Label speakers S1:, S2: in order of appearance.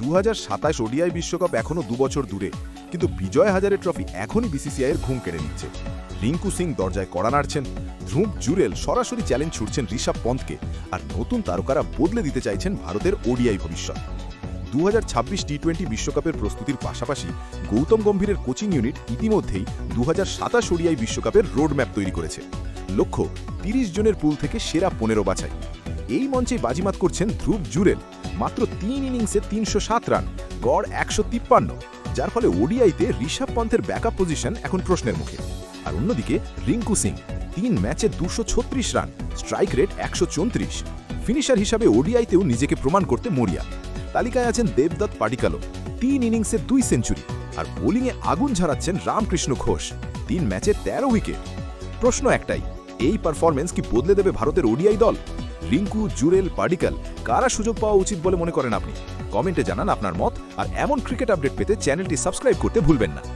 S1: দু হাজার সাতাশ ওডিআই বিশ্বকাপ এখনও দুবছর দূরে, কিন্তু বিজয় হাজারে ট্রফি এখনই বিসিসিআইয়ের ঘুম কেড়ে নিচ্ছে। রিঙ্কু সিং দরজায় কড়া নাড়ছেন, ধ্রুব জুরেল সরাসরি চ্যালেঞ্জ ছুটছেন ঋষভ পন্থকে আর নতুন তারকারা বদলে দিতে চাইছেন ভারতের ওডিআই ভবিষ্যৎ। দু হাজার ছাব্বিশ টি টোয়েন্টি বিশ্বকাপের প্রস্তুতির পাশাপাশি গৌতম গম্ভীরের কোচিং ইউনিট ইতিমধ্যেই দু হাজার সাতাশ ওডিআই বিশ্বকাপের রোডম্যাপ তৈরি করেছে। লক্ষ্য, তিরিশ জনের পুল থেকে সেরা পনেরো বাছাই। এই মঞ্চে বাজিমাত করছেন ধ্রুব জুরেল। মাত্র তিন ইনিংসে তিনশো সাত রান, গড় একশো তিপ্পান্ন, যার ফলে ওডিআইতে ঋষভ পন্থের ব্যাকআপ পজিশন এখন প্রশ্নের মুখে। আর অন্যদিকে, রিঙ্কু সিং, তিন ম্যাচে দুশো ছত্রিশ রান স্ট্রাইক রেট একশো চৌত্রিশ। ফিনিশার হিসাবে ওডিআইতেও নিজেকে প্রমাণ করতে মরিয়া। তালিকায় আছেন দেবদত্ত পাডিকালো তিন ইনিংসে দুই সেঞ্চুরি, আর বোলিংয়ে আগুন ঝরাচ্ছেন রামকৃষ্ণ ঘোষ। তিন ম্যাচে তেরো উইকেট। প্রশ্ন একটাই, এই পারফরমেন্স কি বদলে দেবে ভারতের ওডিআই দল? রিঙ্কু, জুরেল পার্ডিকাল কারা সুযোগ পাওয়া উচিত বলে মনে করেন আপনি? কমেন্টে জানান আপনার মত, আর এমন ক্রিকেট আপডেট পেতে চ্যানেলটি সাবস্ক্রাইব করতে ভুলবেন না।